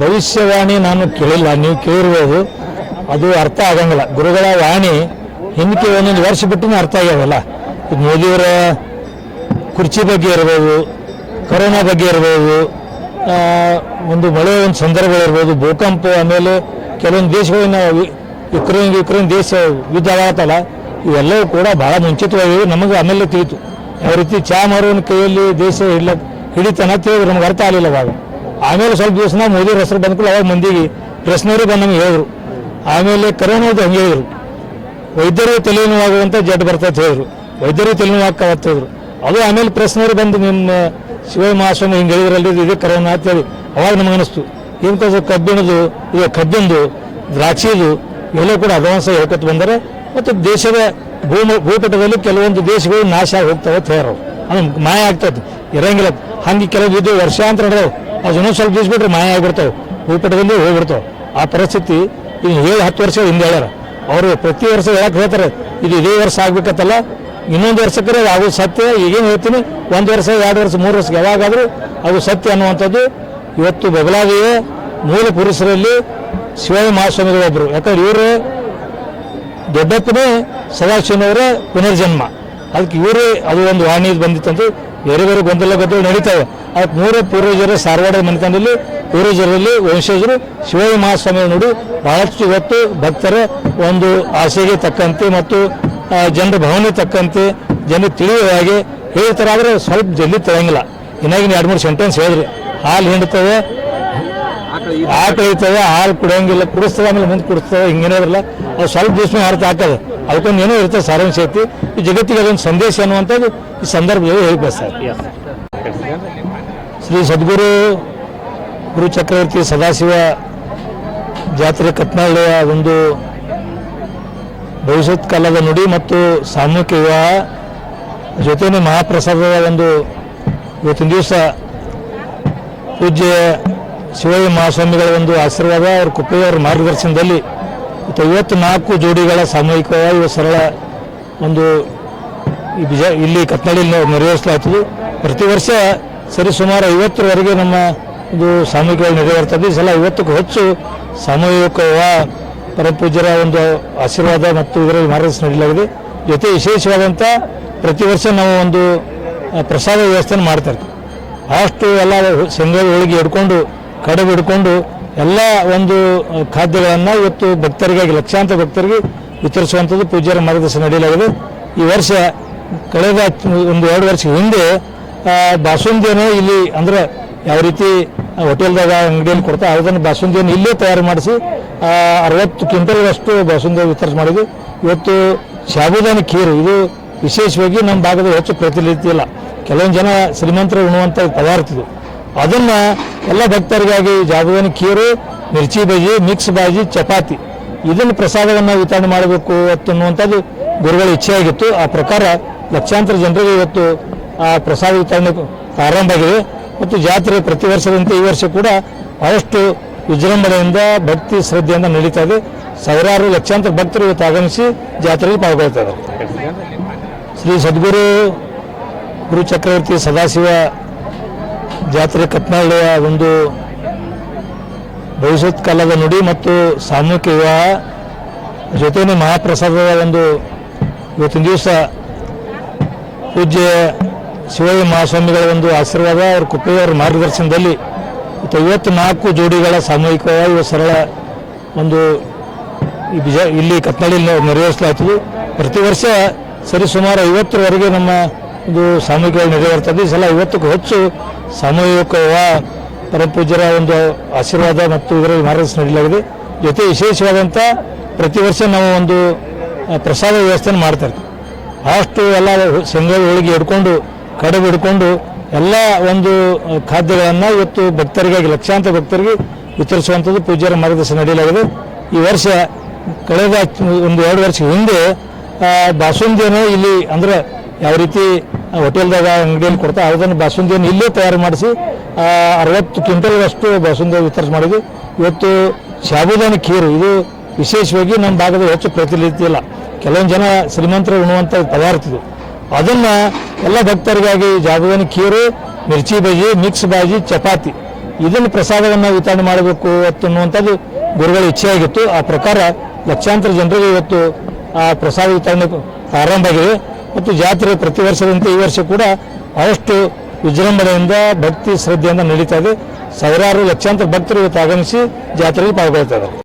ಭವಿಷ್ಯವಾಣಿ ನಾನು ಕೇಳಿಲ್ಲ, ನೀವು ಕೇಳಿರ್ಬೋದು. ಅದು ಅರ್ಥ ಆಗಂಗಿಲ್ಲ. ಗುರುಗಳ ವಾಣಿ ಹಿಂದಕ್ಕೆ ಒಂದೊಂದು ವರ್ಷ ಬಿಟ್ಟು ಅರ್ಥ ಆಗ್ಯಾವಲ್ಲ ಈಗ ಮೋದಿಯವರ ಕುರ್ಚಿ ಬಗ್ಗೆ ಇರ್ಬೋದು, ಕೊರೋನಾ ಬಗ್ಗೆ ಇರ್ಬೋದು ಒಂದು ಮಳೆ ಒಂದು ಸಂದರ್ಭ ಇರ್ಬೋದು, ಭೂಕಂಪ ಆಮೇಲೆ ಕೆಲವೊಂದು ದೇಶಗಳಿನ ಯುಕ್ರೇನ್ ಯುಕ್ರೇನ್ ದೇಶ ಯುದ್ಧ ಆಗತ್ತಲ್ಲ ಇವೆಲ್ಲವೂ ಕೂಡ ಬಹಳ ಮುಂಚಿತವಾಗಿ ನಮಗೆ ಆಮೇಲೆ ತಿಳಿತು. ಯಾವ ರೀತಿ ಚಾ ಮಾರುವನ ಕೈಯಲ್ಲಿ ದೇಶ ಹಿಡ್ಲ ಹಿಡಿತಾನ ತಿಳಿದ್ರು ನಮ್ಗೆ ಅರ್ಥ ಆಗಲಿಲ್ಲ ಅವಾಗ. ಆಮೇಲೆ ಸ್ವಲ್ಪ ದಿವಸ ನಾವು ಮೋದಿ ಹೆಸರು ಬಂದ್ಕೊಂಡು ಅವಾಗ ಮಂದಿಗೆ ಪ್ರಶ್ನೆಯವರು ಬಂದು ಹೇಳಿದ್ರು. ಆಮೇಲೆ ಕರೋನಾದ ಹಂಗೆ ಹೇಳಿದ್ರು. ವೈದ್ಯರು ತಲೆನೋವಾಗುವಂಥ ಜಡ್ ಬರ್ತೈತೆ ಹೇಳಿದ್ರು. ವೈದ್ಯರು ತಲೆನೋವಾಗ್ತಾವತ್ತ ಹೇಳಿದ್ರು. ಅದು ಆಮೇಲೆ ಪ್ರೆಸ್ನವರು ಬಂದು ನಿಮ್ಮ ಶಿವ ಮಹಾಸ್ವಾಮಿ ಹಿಂಗೆ ಹೇಳಿದ್ರಲ್ಲಿ ಇದು ಕರೋನಾ ಅಂತ ಹೇಳಿ ಅವಾಗ ನಮ್ಗೆ ಅನಿಸ್ತು ಇಂಥ ಕಬ್ಬಿಣದು ಇದು ಕಬ್ಬಿಂದು ದ್ರಾಕ್ಷಿದು ಎಲ್ಲ ಕೂಡ ಅಡ್ವಾನ್ಸ್ ಹೇಳ್ಕೊತ ಬಂದರೆ ಮತ್ತು ದೇಶದ ಭೂಮ, ಭೂಪಟದಲ್ಲಿ ಕೆಲವೊಂದು ದೇಶಗಳು ನಾಶ ಹೋಗ್ತಾವೆ ಅಂತ ಹೇಳೋರು ಅದು ಮಾಯ ಆಗ್ತದೆ. ಇರಂಗಿಲ್ಲ. ಹಂಗೆ ಕೆಲವು ಇದು ವರ್ಷಾಂತರ ನಡೆದವು. ಅದು ಇನ್ನೊಂದು ಸ್ವಲ್ಪ ದಿವಸ ಬಿಟ್ರೆ ಮಾಯ ಆಗಿಬಿಡ್ತಾವೆ. ಹೂಪಟದಲ್ಲಿ ಹೋಗ್ಬಿಡ್ತಾವೆ. ಆ ಪರಿಸ್ಥಿತಿ ಈಗ ಏಳು, ಹತ್ತು ವರ್ಷ ಹಿಂದೆ ಹೇಳ್ಯಾರ. ಅವರು ಪ್ರತಿ ವರ್ಷ ಹೇಳಕ್ಕೆ ಹೇಳ್ತಾರೆ, ಇದು ಇದೇ ವರ್ಷ ಆಗ್ಬೇಕತ್ತಲ್ಲ ಇನ್ನೊಂದು ವರ್ಷಕ್ಕೆ ಅದು ಸತ್ಯ, ಈಗೇನು ಹೇಳ್ತೀನಿ, ಒಂದು ವರ್ಷ, ಎರಡು ವರ್ಷ, ಮೂರು ವರ್ಷಕ್ಕೆ ಯಾವಾಗಾದರೂ ಅದು ಸತ್ಯ ಅನ್ನುವಂಥದ್ದು ಇವತ್ತು ಬದಲಾಗಿಯೇ ಮೂಲ ಪುರುಷರಲ್ಲಿ ಶಿವಾಜಿ ಮಹಾಸ್ವಾಮಿಗಳು ಒಬ್ಬರು ಯಾಕಂದ್ರೆ ಇವರು ದೊಡ್ಡಪ್ಪನೇ ಸದಾಶಿವನವರ ಪುನರ್ಜನ್ಮ. ಅದಕ್ಕೆ ಇವರೇ ಅದು ಒಂದು ವಾಣಿ ಬಂದಿತ್ತಂತ ಬೇರೆ ಬೇರೆ ಗೊಂದಲ ಗದ್ದಲು ನಡೀತಾವೆ. ಆ ಮೂರೇ ಪೂರ್ವಜರ ಸಾರವಾಡ ಮನೆತನದಲ್ಲಿ, ಪೂರ್ವಜರಲ್ಲಿ ವಂಶಜರು ಶಿವಾಜಿ ಮಹಾಸ್ವಾಮಿ ನೋಡಿ, ಬಹಳಷ್ಟು ಇವತ್ತು ಭಕ್ತರ ಒಂದು ಆಸೆಗೆ ತಕ್ಕಂತೆ ಮತ್ತು ಜನರ ಭಾವನೆ ತಕ್ಕಂತೆ ಜನ ತಿಳಿಯುವ ಹಾಗೆ ಹೇಳ್ತಾರೆ ಆದರೆ ಸ್ವಲ್ಪ ಜಲ್ದಿ ತಿಳಿಯಂಗಿಲ್ಲ. ಇನ್ನಾಗಿನ ಎರಡು ಮೂರು ಸೆಂಟೆನ್ಸ್ ಹೇಳಿದ್ರಿ. ಹಾಲು ಹಿಂಡ್ತವೆ ಆಕಳಿತವೆ ಹಾಲು ಕುಡಿಯಂಗಿಲ್ಲ ಕುಡಿಸ್ತದೆ ಆಮೇಲೆ ಮುಂದೆ ಕುಡಿಸ್ತವೆ ಹಿಂಗೇನಿರಲ್ಲ ಅದು ಸ್ವಲ್ಪ ದಿವಸ ಅರ್ಥ ಆಗ್ತದೆ ಅದಕ್ಕೊಂದು ಏನೋ ಇರ್ತದೆ ಸಾರಾಂಶ ಐತಿ ಈ ಜಗತ್ತಿಗೆ ಅದೊಂದು ಸಂದೇಶ ಅನ್ನುವಂಥದ್ದು ಈ ಸಂದರ್ಭದಲ್ಲಿ ಹೇಳ್ಬೇಕು ಸರ್. ಶ್ರೀ ಸದ್ಗುರು ಗುರು ಚಕ್ರವರ್ತಿ ಸದಾಶಿವ ಜಾತ್ರೆ ಕತ್ನಾಳಿಯ ಒಂದು ಭವಿಷ್ಯತ್ ಕಾಲದ ನುಡಿ ಮತ್ತು ಸಾಮೂಹಿಕ ವಿವಾಹ ಜೊತೆನೇ ಮಹಾಪ್ರಸಾದದ ಒಂದು ಇವತ್ತಿನ ದಿವಸ ಪೂಜ್ಯ ಶಿವಯ್ಯ ಮಹಾಸ್ವಾಮಿಗಳ ಒಂದು ಆಶೀರ್ವಾದ ಅವ್ರ ಕುಪ್ಪೆಯವರ ಮಾರ್ಗದರ್ಶನದಲ್ಲಿ ಇವತ್ತು ಐವತ್ನಾಲ್ಕು ಜೋಡಿಗಳ ಸಾಮೂಹಿಕವಾಗಿ ಸರಳ ಒಂದು ಈ ಬಿಜ ಇಲ್ಲಿ ಕತ್ನಳ್ಳಿಯಲ್ಲಿ ನೆರವೇರಿಸಲಾಗ್ತದೆ. ಪ್ರತಿ ವರ್ಷ ಸರಿಸುಮಾರು ಐವತ್ತರವರೆಗೆ ನಮ್ಮ ಇದು ಸಾಮೂಹಿಕವಾಗಿ ನೆರವೇರ್ತದೆ ಈ ಸಲ ಐವತ್ತಕ್ಕೂ ಹೆಚ್ಚು ಸಾಮೂಹಿಕ ಪರಪೂಜ್ಯರ ಒಂದು ಆಶೀರ್ವಾದ ಮತ್ತು ಇದರಲ್ಲಿ ಮಾರ್ಗದರ್ಶನ ನೀಡಲಾಗಿದೆ. ಜೊತೆ ವಿಶೇಷವಾದಂಥ ಪ್ರತಿ ವರ್ಷ ನಾವು ಒಂದು ಪ್ರಸಾದ ವ್ಯವಸ್ಥೆಯನ್ನು ಮಾಡ್ತಾ ಇರ್ತೀವಿ. ಅಷ್ಟು ಎಲ್ಲ ಶೇಂಗಾ ಹೋಳಿಗೆ ಹಿಡ್ಕೊಂಡು ಕಡುಬು ಹಿಡ್ಕೊಂಡು ಎಲ್ಲ ಒಂದು ಖಾದ್ಯಗಳನ್ನು ಇವತ್ತು ಭಕ್ತರಿಗಾಗಿ, ಲಕ್ಷಾಂತರ ಭಕ್ತರಿಗೆ ವಿತರಿಸುವಂಥದ್ದು ಪೂಜ್ಯರ ಮಾರ್ಗದರ್ಶನ ನಡೆಯಲಾಗಿದೆ ಈ ವರ್ಷ ಕಳೆದ ಒಂದು ಎರಡು ವರ್ಷ ಹಿಂದೆ ಬಾಸುಂದಿಯನ್ನು ಇಲ್ಲಿ ಅಂದರೆ ಯಾವ ರೀತಿ ಹೋಟೆಲ್ದಾಗ ಅಂಗಡಿಯಲ್ಲಿ ಕೊಡ್ತಾ ಅದನ್ನು ಬಾಸುಂದಿಯನ್ನು ಇಲ್ಲೇ ತಯಾರು ಮಾಡಿಸಿ ಅರವತ್ತು ಕ್ವಿಂಟಲ್ಗಷ್ಟು ಬಾಸುಂದಿ ವಿತರಿಸಿ ಮಾಡಿದ್ವಿ ಇವತ್ತು ಶಾಬುದಾನಿ ಖೀರು, ಇದು ವಿಶೇಷವಾಗಿ ನಮ್ಮ ಭಾಗದ ಹೆಚ್ಚು ಪ್ರತಿನಿಧಿ ಇಲ್ಲ ಕೆಲವೊಂದು ಜನ ಶ್ರೀಮಂತರು ಉಣ್ಣುವಂಥ ಪದಾರ್ಥ ಇದು. ಅದನ್ನು ಎಲ್ಲ ಭಕ್ತರಿಗಾಗಿ ಜಾಬುದಾನಿ ಖೀರು, ಮಿರ್ಚಿ ಬಾಜಿ ಮಿಕ್ಸ್ ಬಾಜಿ ಚಪಾತಿ. ಇದನ್ನು ಪ್ರಸಾದವನ್ನು ವಿತರಣೆ ಮಾಡಬೇಕು ಅನ್ನುವಂಥದ್ದು ಗುರುಗಳ ಇಚ್ಛೆಯಾಗಿತ್ತು. ಆ ಪ್ರಕಾರ ಲಕ್ಷಾಂತರ ಜನರಿಗೆ ಇವತ್ತು ಆ ಪ್ರಸಾದ ವಿತರಣೆ ಪ್ರಾರಂಭ ಆಗಿದೆ ಮತ್ತು ಜಾತ್ರೆ ಪ್ರತಿ ವರ್ಷದಂತೆ ಈ ವರ್ಷ ಕೂಡ ಬಹಳಷ್ಟು ವಿಜೃಂಭಣೆಯಿಂದ, ಭಕ್ತಿ ಶ್ರದ್ಧೆಯಿಂದ ನಡೀತಾ ಇದೆ. ಸಾವಿರಾರು ಲಕ್ಷಾಂತರ ಭಕ್ತರು ಇವತ್ತು ಆಗಮಿಸಿ ಜಾತ್ರೆಯಲ್ಲಿ ಪಾಲ್ಗೊಳ್ತಾರೆ ಶ್ರೀ ಸದ್ಗುರು, ಗುರು ಚಕ್ರವರ್ತಿ ಸದಾಶಿವ ಜಾತ್ರೆ ಕತ್ನಾಳಿಯ ಒಂದು ಭವಿಷ್ಯತ್ ಕಾಲದ ನುಡಿ ಮತ್ತು ಸಾಮೂಹಿಕ ವಿವಾಹ ಜೊತೆನೇ ಮಹಾಪ್ರಸಾದದ ಒಂದು ಇವತ್ತಿನ ದಿವಸ ಪೂಜ್ಯ ಶಿವಯ್ಯ ಮಹಾಸ್ವಾಮಿಗಳ ಒಂದು ಆಶೀರ್ವಾದ, ಅವ್ರ ಕುಪ್ಪೆಯವರ ಮಾರ್ಗದರ್ಶನದಲ್ಲಿ ಇವತ್ತು ಐವತ್ನಾಲ್ಕು ಜೋಡಿಗಳ ಸಾಮೂಹಿಕವಾಗಿ ಸರಳ ಒಂದು ಬಿಜ ಇಲ್ಲಿ ಕತ್ನಳ್ಳಿಯಲ್ಲಿ ನಾವು ಪ್ರತಿ ವರ್ಷ ಸರಿಸುಮಾರು ಐವತ್ತರವರೆಗೆ ನಮ್ಮ ಒಂದು ಸಾಮೂಹಿಕವಾಗಿ ನೆರವೇರ್ತದೆ ಈ ಸಲ ಐವತ್ತಕ್ಕೂ ಹೆಚ್ಚು ಸಾಮೂಹಿಕ ಪರಮ ಪರಪೂಜ್ಯರ ಒಂದು ಆಶೀರ್ವಾದ ಮತ್ತು ಇದರಲ್ಲಿ ಮಾರ್ಗದರ್ಶನ ನೀಡಲಾಗಿದೆ. ಜೊತೆ ವಿಶೇಷವಾದಂಥ ಪ್ರತಿ ವರ್ಷ ನಾವು ಒಂದು ಪ್ರಸಾದ ವ್ಯವಸ್ಥೆಯನ್ನು ಮಾಡ್ತಾರೆ ಅಷ್ಟು ಎಲ್ಲ ಶೇಂಗಾ ಹೋಳಿಗೆ ಹಿಡ್ಕೊಂಡು, ಕಡುಬು ಹಿಡ್ಕೊಂಡು, ಎಲ್ಲ ಒಂದು ಖಾದ್ಯಗಳನ್ನು ಇವತ್ತು ಭಕ್ತರಿಗಾಗಿ, ಲಕ್ಷಾಂತರ ಭಕ್ತರಿಗೆ ವಿತರಿಸುವಂಥದ್ದು ಪೂಜ್ಯರ ಮಾರ್ಗದರ್ಶನ ನಡೆಯಲಾಗಿದೆ. ಈ ವರ್ಷ, ಕಳೆದ ಒಂದು ಎರಡು ವರ್ಷ ಹಿಂದೆ ಬಾಸುಂದಿಯನ್ನು ಇಲ್ಲಿ ಅಂದರೆ ಯಾವ ರೀತಿ ಹೋಟೆಲ್ದಾಗ ಅಂಗಡಿಯಲ್ಲಿ ಕೊಡ್ತಾ ಅದನ್ನು ಬಾಸುಂದಿಯನ್ನು ಇಲ್ಲೇ ತಯಾರು ಮಾಡಿಸಿ ಅರವತ್ತು ಕ್ವಿಂಟಲ್ಗಷ್ಟು ಬಾಸುಂದಿ ವಿತರಿಸಿ ಮಾಡಿದ್ವಿ. ಇವತ್ತು ಶಾಬುದಾನಿ ಖೀರು, ಇದು ವಿಶೇಷವಾಗಿ ನಮ್ಮ ಭಾಗದ ಹೆಚ್ಚು ಪ್ರತಿನಿಧಿ ಇಲ್ಲ. ಕೆಲವೊಂದು ಜನ ಶ್ರೀಮಂತರು ಉಣ್ಣುವಂಥ ಪದಾರ್ಥ ಇದು. ಅದನ್ನು ಎಲ್ಲ ಭಕ್ತರಿಗಾಗಿ ಜಾಗವನ ಕೀರು ಮಿರ್ಚಿ ಬಜ್ಜಿ, ಮಿಕ್ಸ್ ಬಾಜಿ, ಚಪಾತಿ. ಇದನ್ನು ಪ್ರಸಾದವನ್ನು ವಿತರಣೆ ಮಾಡಬೇಕು ಅನ್ನುವಂಥದ್ದು ಗುರುಗಳ ಇಚ್ಛೆಯಾಗಿತ್ತು. ಆ ಪ್ರಕಾರ ಲಕ್ಷಾಂತರ ಜನರಿಗೆ ಇವತ್ತು ಆ ಪ್ರಸಾದ ವಿತರಣೆ ಪ್ರಾರಂಭ ಆಗಿದೆ. ಮತ್ತು ಜಾತ್ರೆ ಪ್ರತಿ ವರ್ಷದಂತೆ ಈ ವರ್ಷ ಕೂಡ ಬಹಳಷ್ಟು ವಿಜೃಂಭಣೆಯಿಂದ, ಭಕ್ತಿ ಶ್ರದ್ಧೆಯಿಂದ ನಡೀತಾ ಇದೆ. ಸಾವಿರಾರು ಲಕ್ಷಾಂತರ ಭಕ್ತರು ಇವತ್ತು ಆಗಮಿಸಿ ಜಾತ್ರೆಯಲ್ಲಿ ಪಾಲ್ಗೊಳ್ತಾ ಇದ್ದಾರೆ.